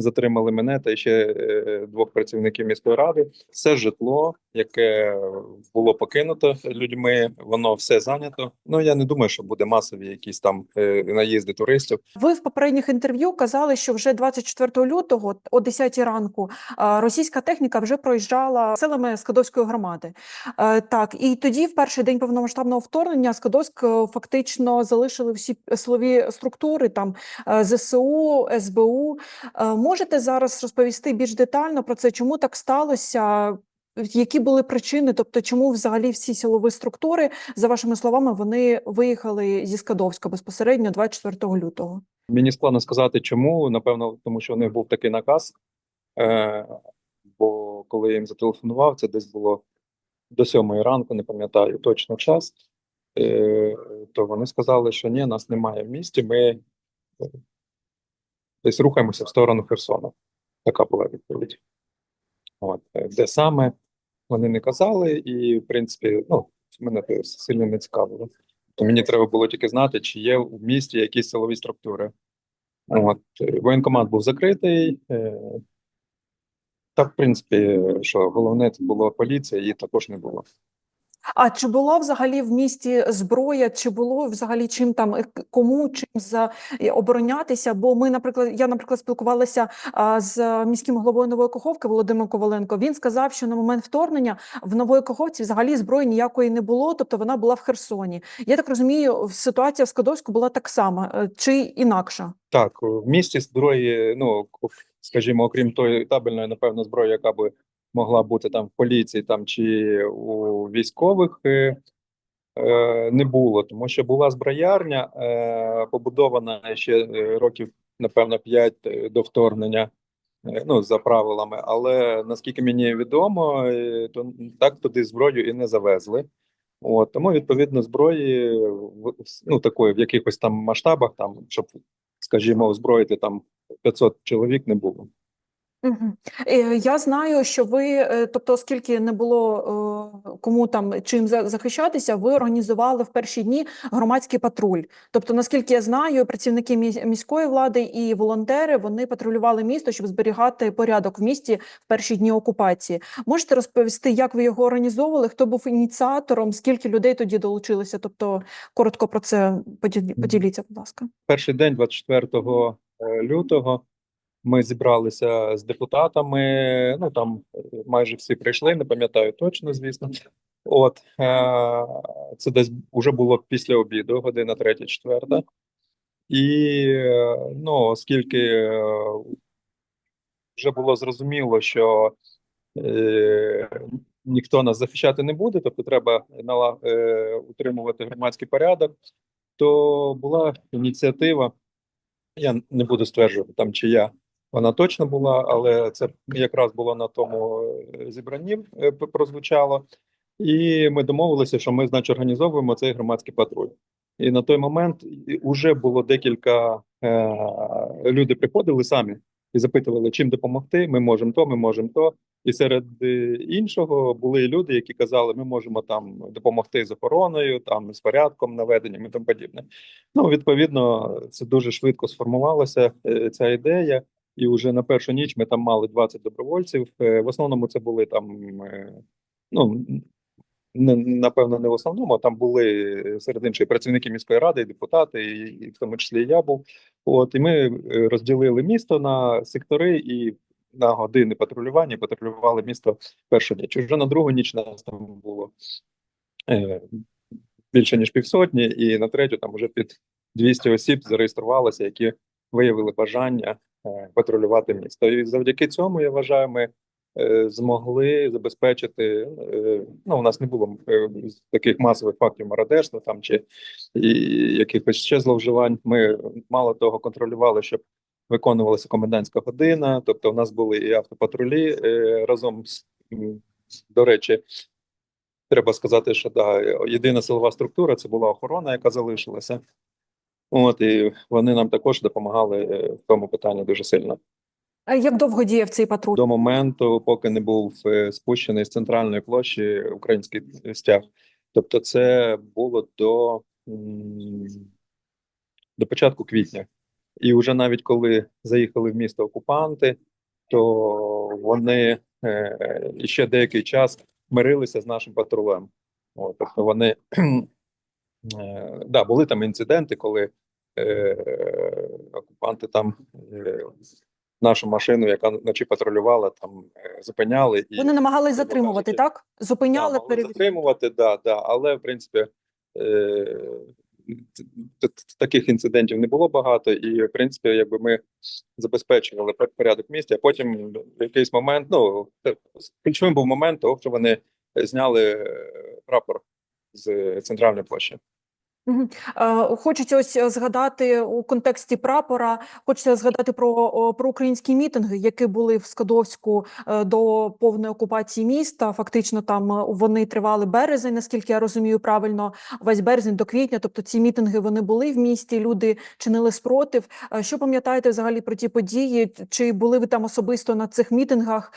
затримали мене та ще е, двох працівників міської ради. Все житло, яке було покинуто людьми, воно все зайнято. Ну я не думаю, що буде масові якісь там е, наїзди туристів. Ви в попередніх інтерв'ю казали, що вже 24 лютого о 10 ранку російська техніка вже проїжджала селами Скадовської громади. Е, Так, і тоді, в перший день повномасштабного вторгнення, Скадовськ фактично залишили всі силові структури, там ЗСУ, СБУ. Можете зараз розповісти більш детально про це, чому так сталося? Які були причини, тобто чому взагалі всі силові структури, за вашими словами, вони виїхали зі Скадовська безпосередньо 24 лютого? Мені складно сказати, чому. Напевно, тому що у них був такий наказ. Е, бо коли я їм зателефонував, це десь було до сьомої ранку, не пам'ятаю точно час. Е, то вони сказали, що ні, нас немає в місті. Ми десь рухаємося в сторону Херсона. Така була відповідь. От, е, де саме вони не казали, і в принципі, ну, мене це сильно не цікавило. То мені треба було тільки знати, чи є в місті якісь силові структури. От, е, воєнкомат був закритий. Е, та, в принципі, що головне це була поліція, її також не було. А чи була взагалі в місті зброя? Чи було взагалі чим там е, кому чим за е, оборонятися? Бо ми, наприклад, я, наприклад, спілкувалася з міським головою Нової Каховки Володимиром Коваленко. Він сказав, що на момент вторгнення в Нової Каховці взагалі зброї ніякої не було, тобто вона була в Херсоні. Я так розумію, ситуація в Скадовську була так сама е, чи інакша? Так, в місті зброї, ну скажімо, окрім тої табельної, напевно, зброї, яка би могла бути там в поліції там чи у військових, е, е, не було, тому що була зброярня, е, побудована ще років, напевно, 5 до вторгнення. Ну, за правилами, але наскільки мені відомо, то так туди зброю і не завезли. От тому відповідно зброї ну такої в якихось там масштабах, там щоб, скажімо, озброїти там 500 чоловік не було. Угу. Я знаю, що ви, е, тобто, оскільки не було е, кому там чим за- захищатися, ви організували в перші дні громадський патруль. Тобто, наскільки я знаю, працівники міс- міської влади і волонтери вони патрулювали місто, щоб зберігати порядок в місті в перші дні окупації. Можете розповісти, як ви його організовували? Хто був ініціатором? Скільки людей тоді долучилося? Тобто, коротко про це поділі- поділіться, будь ласка. Перший день, 24 е, лютого, ми зібралися з депутатами. Ну там майже всі прийшли, не пам'ятаю точно, звісно. От е, це десь вже було після обіду, година третя, четверта. І ну, оскільки е, вже було зрозуміло, що е, ніхто нас захищати не буде, тобто треба утримувати громадський порядок, то була ініціатива. Я не буду стверджувати там, чия вона точно була, але це якраз було на тому е, зібранні е, прозвучало. І ми домовилися, що ми, значить, організовуємо цей громадський патруль. І на той момент вже було декілька е, люди приходили самі і запитували, чим допомогти. Ми можемо то, ми можемо то. І серед е, іншого були люди, які казали, ми можемо там допомогти з охороною, там з порядком, наведенням і тому подібне. Ну, відповідно, це дуже швидко сформувалася ця ідея. І вже на першу ніч ми там мали 20 добровольців. Е, В основному це були там, е, ну не напевно, не в основному. а Там були е, серед інших працівники міської ради, депутати, і, і в тому числі я був. От і ми розділили місто на сектори і на години патрулювання. Патрулювали місто першу ніч. Уже на другу ніч нас там було е, більше ніж півсотні, і на третю там вже під 200 осіб зареєструвалося, які виявили бажання патрулювати місто. І завдяки цьому я вважаю, ми е, змогли забезпечити. е, Ну, у нас не було е, таких масових фактів мародерства там чи якихось ще зловживань. Ми мало того контролювали, щоб виконувалася комендантська година. Тобто, у нас були і автопатрулі разом з до речі. Треба сказати, що да, єдина силова структура це була охорона, яка залишилася. От і вони нам також допомагали е, в тому питанні дуже сильно. А як довго діяв цей патруль? До моменту, поки не був е, спущений з центральної площі український стяг. Тобто, це було до, до початку квітня. І вже навіть коли заїхали в місто окупанти, то вони е, ще деякий час мирилися з нашим патрулем. От, тобто вони да, були там інциденти, коли е, окупанти там е, нашу машину, яка вночі патрулювала, там е, зупиняли і Вони намагались затримувати, так? Зупиняли, да, перевіряли. затримувати, да, да, але в принципі е, таких інцидентів не було багато, і в принципі, якби ми забезпечували порядок в місті, а потім в якийсь момент, ну ключовим був момент, того, що вони зняли е, прапор з центральної площі. Е, Хочеться ось е, згадати у контексті прапора. Хочеться згадати про, про українські мітинги, які були в Скадовську е, до повної окупації міста. Фактично, там вони тривали березень, наскільки я розумію правильно, весь березень до квітня. Тобто ці мітинги вони були в місті. Люди чинили спротив. Що пам'ятаєте взагалі про ті події? Чи були ви там особисто на цих мітингах?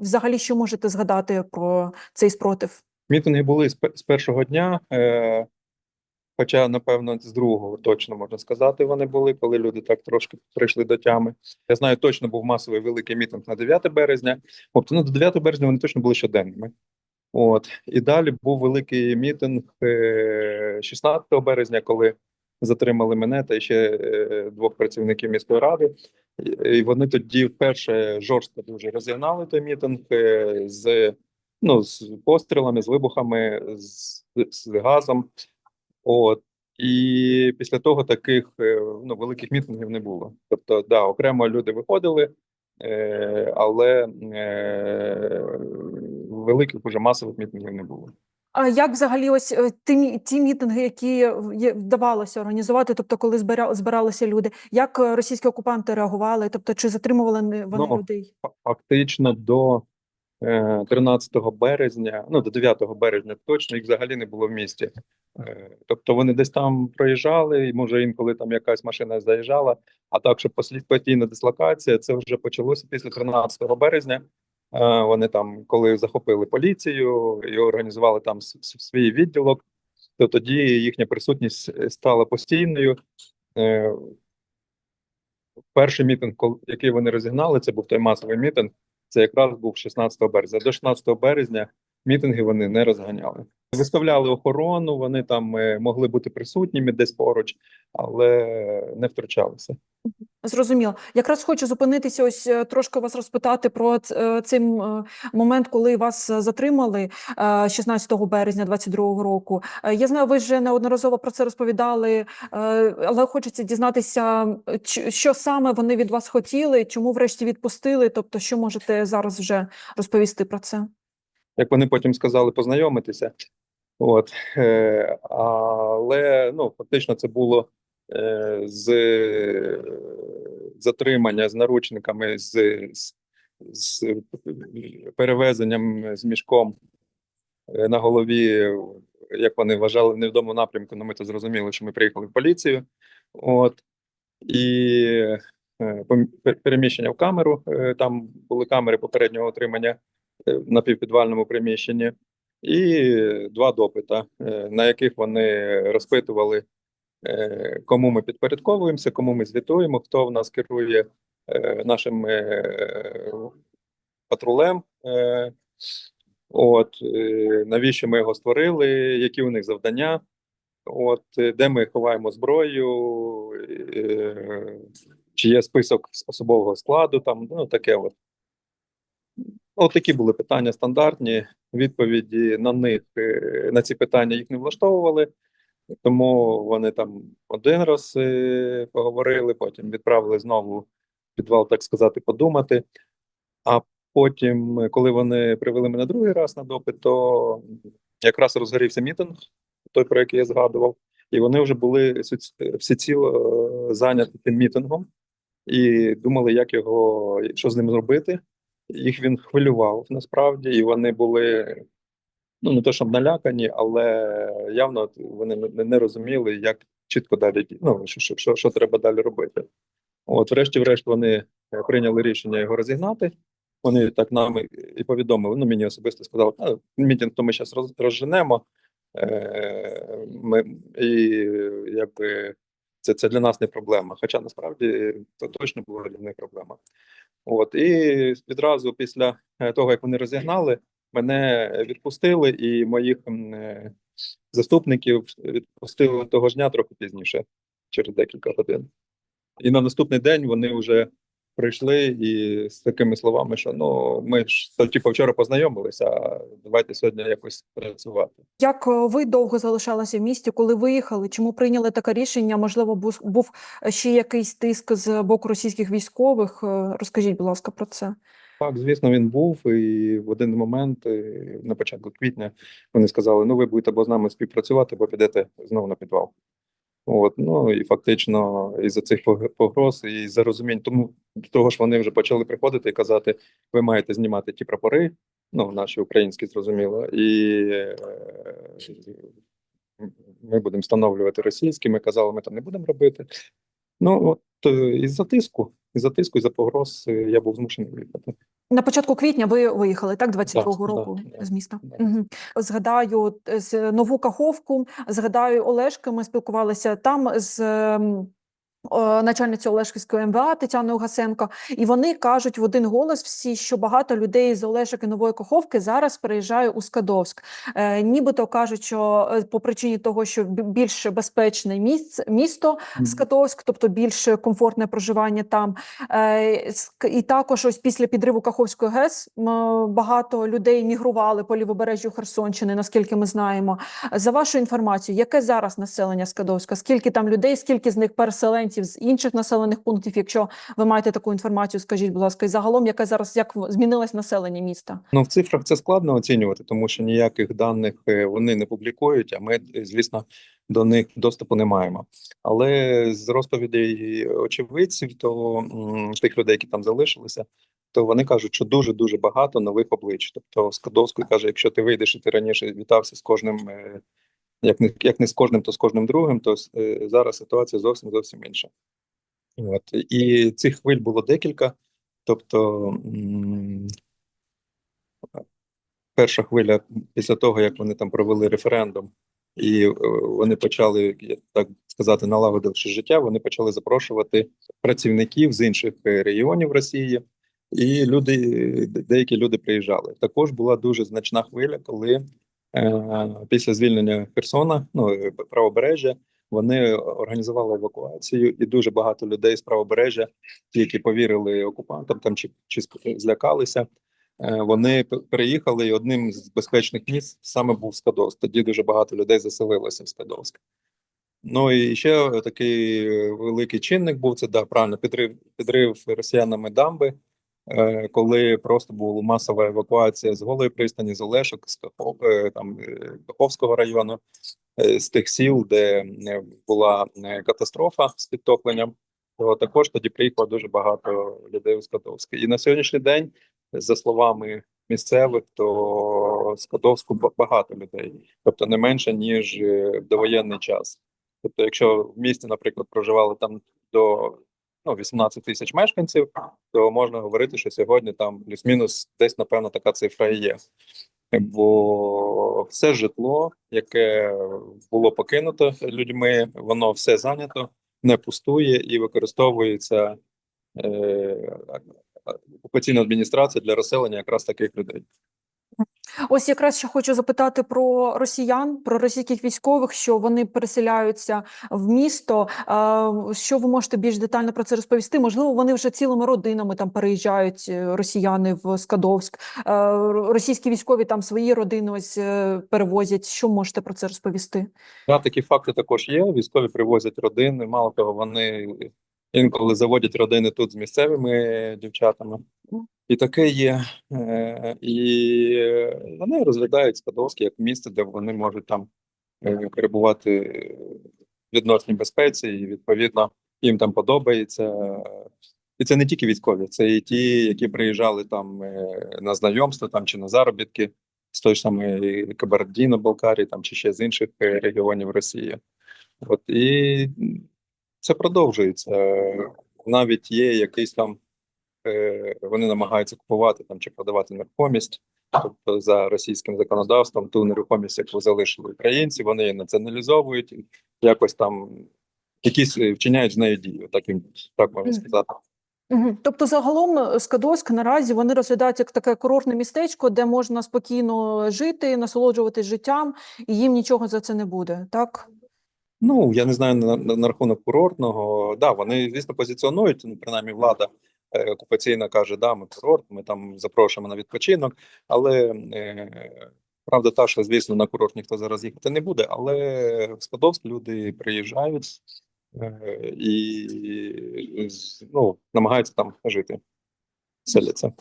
Взагалі, що можете згадати про цей спротив? Мітинги були з, першого дня, хоча, напевно, з другого точно можна сказати, вони були, коли люди так трошки прийшли до тями. Я знаю, точно був масовий великий мітинг на 9 березня. Тобто, ну, до 9 березня вони точно були щоденними. От. І далі був великий мітинг е, 16 березня, коли затримали мене та ще е, двох працівників міської ради. І вони тоді вперше жорстко дуже розігнали той мітинг е, з ну, з пострілами, з вибухами, з, з газом. От. І після того таких е, ну, великих мітингів не було. Тобто, да, окремо люди виходили, е, але е, великих уже масових мітингів не було. А як взагалі ось е, ті, ті мітинги, які вдавалося організувати, тобто коли збира, збиралися люди, як е, російські окупанти реагували? Тобто, чи затримували вони Ну, людей? Фактично до 13 березня, ну до 9 березня точно їх взагалі не було в місті. Е, Тобто вони десь там проїжджали, і може інколи там якась машина заїжджала. А так, що постійна дислокація, це вже почалося після 13 березня. Е, Вони там, коли захопили поліцію і організували там свій відділок, то тоді їхня присутність е, стала постійною. Е, Перший мітинг, який вони розігнали, це був той масовий мітинг. Це якраз був 16 березня. До 16 березня мітинги вони не розганяли. Виставляли охорону, вони там е, могли бути присутніми десь поруч, але не втручалися. Зрозуміло. Якраз хочу зупинитися, ось е, трошки вас розпитати про цей е, момент, коли вас затримали е, 16 березня 22 року. Я знаю, ви вже неодноразово про це розповідали, але хочеться дізнатися, що саме вони від вас хотіли, чому врешті відпустили. Тобто, що можете зараз вже розповісти про це? Як вони потім сказали, познайомитися. От, е, але ну, фактично це було е, з е, затримання з наручниками, з, з, з перевезенням з мішком е, на голові, як вони вважали, в невідомому напрямку. Ну, ми то зрозуміли, що ми приїхали в поліцію. От, і е, переміщення в камеру. е, Там були камери попереднього отримання е, напівпідвальному приміщенні, і два допита, е, на яких вони розпитували, е, кому ми підпорядковуємося, кому ми звітуємо, хто в нас керує е, нашим е, патрулем. е, От е, навіщо ми його створили, які у них завдання, от е, де ми ховаємо зброю, е, чи є список особового складу, там ну таке от. От такі були питання стандартні. Відповіді на них е, на ці питання їх не влаштовували, тому вони там один раз е, поговорили, потім відправили знову в підвал, так сказати, подумати. А потім, коли вони привели мене другий раз на допит, то якраз розгорівся мітинг, той, про який я згадував, і вони вже були суц- всеціло е, зайняті тим мітингом і думали, як його, що з ним зробити. Їх він хвилював насправді, і вони були ну не то, щоб налякані, але явно вони не, розуміли, як чітко далі ну, що, що, що, що треба далі робити. От, врешті-решт, вони е, прийняли рішення його розігнати. Вони так нам і- повідомили. Ну, мені особисто сказали, а, мітинг то ми зараз роз, розженемо. Е, ми, і якби Це, це для нас не проблема. Хоча насправді це точно була для них проблема. От і відразу після е, того, як вони розігнали, мене відпустили, і моїх е, заступників відпустили того ж дня трохи пізніше, через декілька годин. І на наступний день вони вже прийшли і з такими словами, що ну ми ж то, типу, вчора познайомилися, а давайте сьогодні якось працювати. Як е, ви довго залишалися в місті, коли виїхали? Чому прийняли таке рішення? Можливо, був, був ще якийсь тиск з боку російських військових? Е, Розкажіть, будь ласка, про це. Так, звісно, він був, і в один момент, е, на початку квітня, вони сказали: ну, ви будете або з нами співпрацювати, або підете знову на підвал. От, ну і фактично, із-за цих погроз і за розумінь, тому того ж вони вже почали приходити і казати: ви маєте знімати ті прапори, ну, наші українські, зрозуміло, і е, ми будемо встановлювати російські. Ми казали, ми там не будемо робити. Ну, от е, із-за тиску, із-за тиску, із-за погроз е, я був змушений виїхати. На початку квітня ви виїхали, так, 22-го Да, да, року да, з міста. да. Угу. Згадаю е, з нову Каховку, згадаю Олешки. Ми спілкувалися там з е, Олешківської МВА Тетяною Гасенко, і вони кажуть в один голос всі, що багато людей з Олешок і Нової Каховки зараз переїжджає у Скадовськ. Е, нібито кажуть, що е, по причині того, що більш безпечне місце місто Скадовськ, тобто більш комфортне проживання там. Е, І також ось після підриву Каховської ГЕС багато людей мігрували по лівобережжю Херсонщини, наскільки ми знаємо. За вашу інформацію, яке зараз населення Скадовська? Скільки там людей, скільки з них переселенців з інших населених пунктів? Якщо ви маєте таку інформацію, скажіть, будь ласка, і загалом, яке зараз як змінилось населення міста? Ну, в цифрах це складно оцінювати, тому що ніяких даних е, вони не публікують, а ми, е, звісно, до них доступу не маємо. Але з розповідей очевидців, то тих людей, які там залишилися, то вони кажуть, що дуже дуже багато нових облич. Тобто Скадовський каже, якщо ти вийдеш і ти раніше вітався з кожним, е, як не як не з кожним, то з кожним другим, то е, зараз ситуація зовсім зовсім інша. От і цих хвиль було декілька. Тобто м, перша хвиля після того, як вони там провели референдум, і е, вони почали так сказати, налагодивши життя, вони почали запрошувати працівників з інших е, регіонів Росії, і люди, деякі люди приїжджали. Також була дуже значна хвиля, коли після звільнення Херсона, ну е, правобережжя, вони організували евакуацію, і дуже багато людей з правобережжя, ті, які повірили окупантам там чи, чи злякалися. Е, Вони переїхали, і одним з безпечних місць саме був Скадовськ. Тоді дуже багато людей заселилося в Скадовськ. Ну і ще такий великий чинник був це да, правильно підрив, підрив росіянами дамби, е, коли просто була масова евакуація з голої пристані, з Олешок, з е, там е, Каховського району, е, з тих сіл, де е, була е, катастрофа з підтопленням. То також тоді приїхало дуже багато людей у Скадовськ. І на сьогоднішній день за словами місцевих, то Скадовську багато людей, тобто не менше ніж е, довоєнний час. Тобто, якщо в місті, наприклад, проживали там до ну, 18 тисяч мешканців, то можна говорити, що сьогодні там плюс-мінус десь, напевно, така цифра і є. Бо все житло, яке було покинуто людьми, воно все зайнято, не пустує і використовується е, окупаційна адміністрація для розселення якраз таких людей. Ось якраз ще хочу запитати про росіян, про російських військових, що вони переселяються в місто. Що ви можете більш детально про це розповісти? Можливо, вони вже цілими родинами там переїжджають е, росіяни в Скадовськ. Е, Російські військові там свої родини ось е, перевозять. Що можете про це розповісти? Да, такі факти також є. Військові привозять родини. Мало того, вони інколи заводять родини тут з місцевими дівчатами. І таке є. Е, І вони розглядають Скадовське як місце, де вони можуть там е, перебувати в відносній безпеці, і відповідно їм там подобається. І це не тільки військові, це і ті, які приїжджали там е, на знайомство там чи на заробітки з той ж самої Кабардіно-Балкарії, там чи ще з інших регіонів Росії. От і це продовжується. Навіть є якийсь там е, вони намагаються купувати там чи продавати нерухомість. Тобто за російським законодавством ту нерухомість, яку залишили українці, вони її націоналізовують, якось там якісь е, вчиняють з нею дії. Так їм так можна сказати. Тобто, загалом е, Скадовськ наразі вони розглядаються як таке курортне містечко, де можна спокійно жити, насолоджуватись життям, і їм нічого за це не буде, так? Ну я не знаю на, на, на рахунок курортного. Да, вони звісно позиціонують. Ну принаймні, влада е, окупаційна каже, да, ми курорт, ми там запрошуємо на відпочинок. Але е, правда, та що звісно на курорт ніхто зараз їхати не буде. Але в Скадовськ люди приїжджають е, і ну, намагаються там жити, селяться.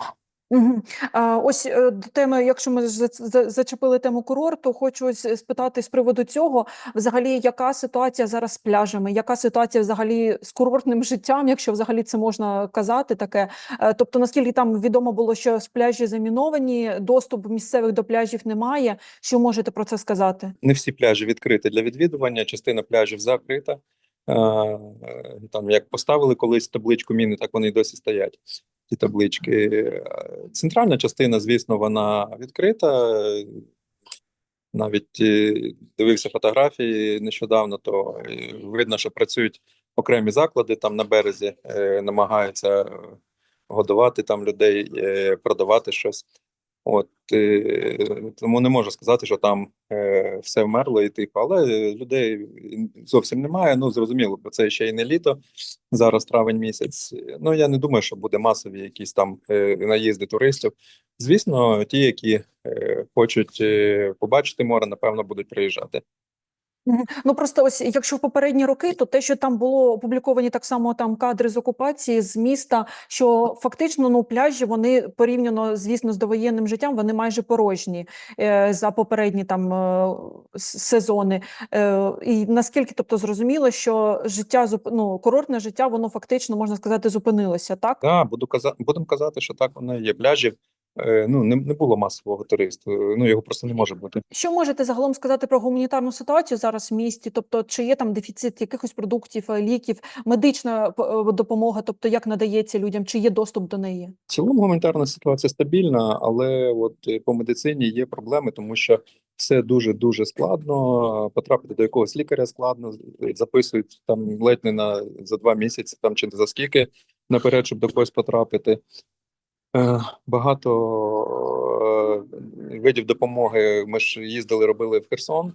А, ось е, до теми, якщо ми за- за- зачепили тему курорту, хочу спитати з приводу цього, взагалі, яка ситуація зараз з пляжами, яка ситуація взагалі з курортним життям, якщо взагалі це можна казати таке. Е, Тобто, наскільки там відомо було, що з пляжі заміновані, доступ місцевих до пляжів немає. Що можете про це сказати? Не всі пляжі відкриті для відвідування, частина пляжів закрита. Е, е, Там як поставили колись табличку міни, так вони й досі стоять. Ті таблички. Центральна частина, звісно, вона відкрита. Навіть е, дивився фотографії нещодавно, то е, видно, що працюють окремі заклади там на березі, е, намагаються годувати там людей, продавати щось. От е, тому не можу сказати, що там е, все вмерло і тихо, але людей зовсім немає. Ну зрозуміло, бо це ще й не літо. Зараз травень місяць. Ну я не думаю, що буде масові якісь там е, наїзди туристів. Звісно, ті, які хочуть побачити море, напевно, будуть приїжджати. Ну просто ось якщо в попередні роки, то те, що там було опубліковані так само там кадри з окупації з міста, що фактично ну пляжі вони порівняно, звісно, з довоєнним життям, вони майже порожні е, за попередні там е, сезони. Е, і наскільки, тобто, зрозуміло, що життя ну, курортне життя, воно фактично можна сказати зупинилося, так? Да, буду казати, будемо казати, що так воно є. Пляжів е, ну не, не було масового туристу. Ну його просто не може бути. Що можете загалом сказати про гуманітарну ситуацію зараз в місті? Тобто, чи є там дефіцит якихось продуктів, е, ліків, медична е, допомога, тобто як надається людям, чи є доступ до неї? В цілому гуманітарна ситуація стабільна, але от е, по медицині є проблеми, тому що все дуже дуже складно. Потрапити до якогось лікаря складно. Записують там ледь не на за два місяці, там чи не за скільки наперед, щоб до когось потрапити. Е, Багато е, видів допомоги. Ми ж їздили, робили в Херсон.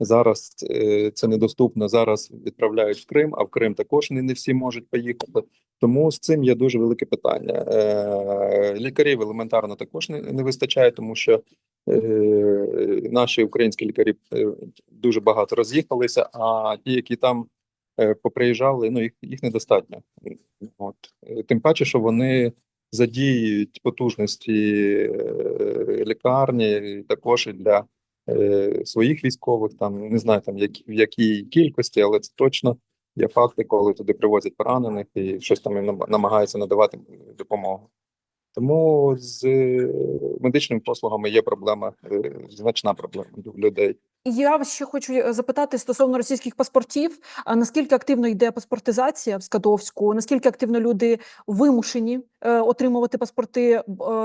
Зараз е, це недоступно. Зараз відправляють в Крим, а в Крим також не, всі можуть поїхати. Тому з цим є дуже велике питання. Лікарів елементарно також не, вистачає, тому що наші українські лікарі дуже багато роз'їхалися, а ті, які там поприїжджали, ну їх, їх недостатньо. От. Тим паче, що вони задіють потужності е, лікарні також і для е, своїх військових, там не знаю там які, в якій кількості, але це точно є факти, коли туди привозять поранених і щось там намагаються надавати допомогу. Тому з е, медичними послугами є проблема, значна проблема людей. Я ще хочу е, запитати стосовно російських паспортів. А наскільки активно йде паспортизація в Скадовську? Наскільки активно люди вимушені е, отримувати паспорти е,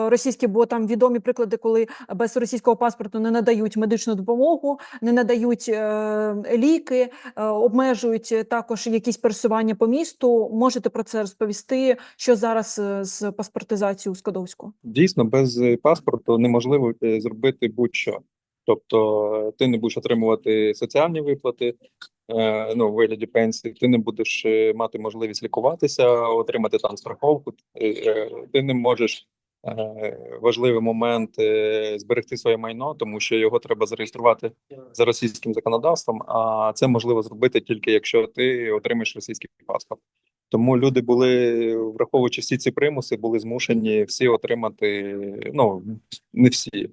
російські? Бо там відомі приклади, коли без російського паспорту не надають медичну допомогу, не надають е, ліки, е, обмежують також якісь пересування по місту. Можете про це розповісти? Що зараз е, з паспортизацією у Скадовську? Дійсно, без е, паспорту неможливо зробити будь-що. Тобто, е, ти не будеш отримувати соціальні виплати, е, ну, у вигляді пенсії, ти не будеш е, мати можливість лікуватися, отримати там страховку. е, Ти не можеш е, важливий момент е, зберегти своє майно, тому що його треба зареєструвати за російським законодавством. А це можливо зробити тільки якщо ти отримаєш російський паспорт. Тому люди були, враховуючи всі ці примуси, були змушені всі отримати. Ну не всі,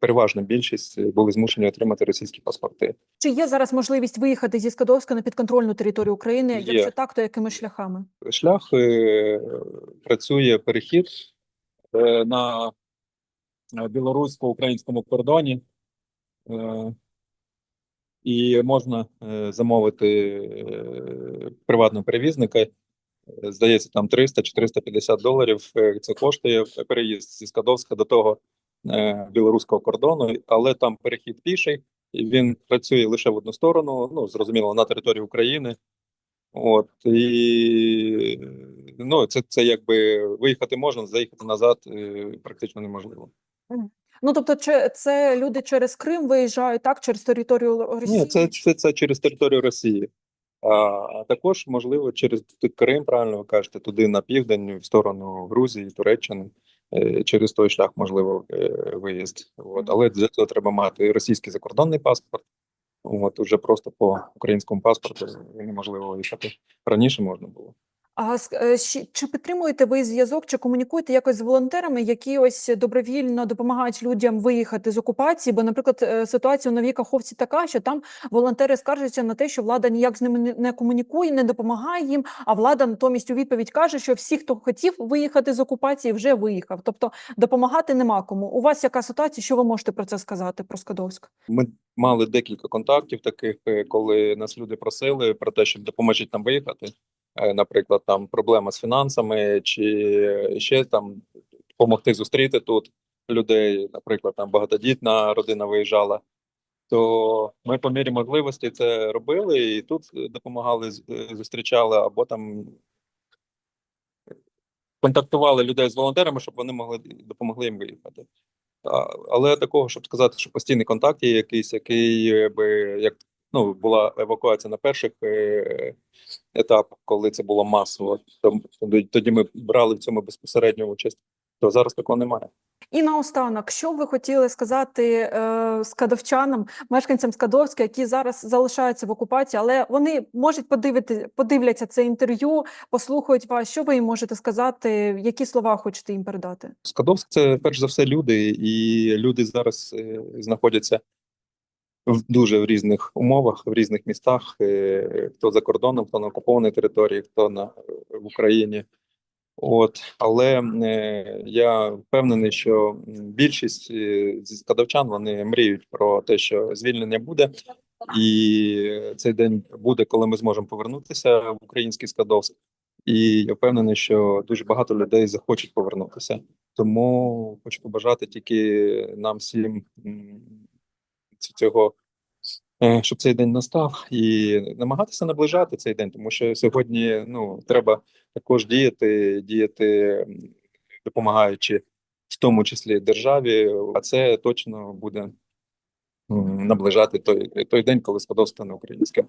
переважна більшість були змушені отримати російські паспорти. Чи є зараз можливість виїхати зі Скадовська на підконтрольну територію України? Є. Якщо так, то якими шляхами? Шлях е, працює перехід е, на е, білорусько-українському кордоні, е, і можна е, замовити е, приватного перевізника. Е, Здається, там 300 чи 350 доларів. е, Це коштує переїзд зі Скадовська до того е, білоруського кордону, але там перехід піший, і він працює лише в одну сторону. Ну зрозуміло, на території України. От і ну, це, це якби виїхати можна, заїхати назад е, практично неможливо. Ну тобто, чи це люди через Крим виїжджають так, через територію Росії? Ні, це, це, це через територію Росії. А, а також, можливо, через Крим, правильно ви кажете, туди на південь, в сторону Грузії, Туреччини. Е, Через той шлях можливо е, виїзд. От. Але для цього треба мати російський закордонний паспорт. От уже просто по українському паспорту неможливо виїхати. Раніше можна було. А е, чи підтримуєте ви зв'язок, чи комунікуєте якось з волонтерами, які ось добровільно допомагають людям виїхати з окупації? Бо, наприклад, е, ситуація у Новій Каховці така, що там волонтери скаржаться на те, що влада ніяк з ними не- комунікує, не допомагає їм. А влада натомість у відповідь каже, що всі, хто хотів виїхати з окупації, вже виїхав. Тобто допомагати нема кому. У вас яка ситуація? Що ви можете про це сказати? Про Скадовськ? Ми мали декілька контактів таких, е, коли нас люди просили про те, щоб допоможіть нам виїхати. Е, Наприклад, там проблема з фінансами, чи ще там допомогти зустріти тут людей. Наприклад, там багатодітна родина виїжджала. То ми по мірі можливості це робили, і тут допомагали, е, зустрічали або там контактували людей з волонтерами, щоб вони могли допомогли їм виїхати. Але такого, щоб сказати, що постійний контакт є якийсь, який е, би як ну була евакуація на перших е, етапах, коли це було масово, то тоді- тоді ми брали в цьому безпосередню участь. То зараз такого немає. І наостанок, що ви хотіли сказати е, скадовчанам, мешканцям Скадовська, які зараз залишаються в окупації, але вони можуть подивити, подивляться це інтерв'ю, послухають вас. Що ви їм можете сказати? Які слова хочете їм передати? Скадовськ це перш за все люди, і люди зараз е, знаходяться в дуже в різних умовах, в різних містах. е, Хто за кордоном, хто на окупованій території, хто на в Україні. От, але е, я впевнений, що більшість е, зі скадовчан вони мріють про те, що звільнення буде, і цей день буде, коли ми зможемо повернутися в український Скадовськ. І я впевнений, що дуже багато людей захочуть повернутися. Тому хочу побажати тільки нам всім цього, е, щоб цей день настав, і намагатися наближати цей день, тому що сьогодні ну треба також діяти, діяти, допомагаючи в тому числі державі, а це точно буде наближати той, той день, коли стане українським.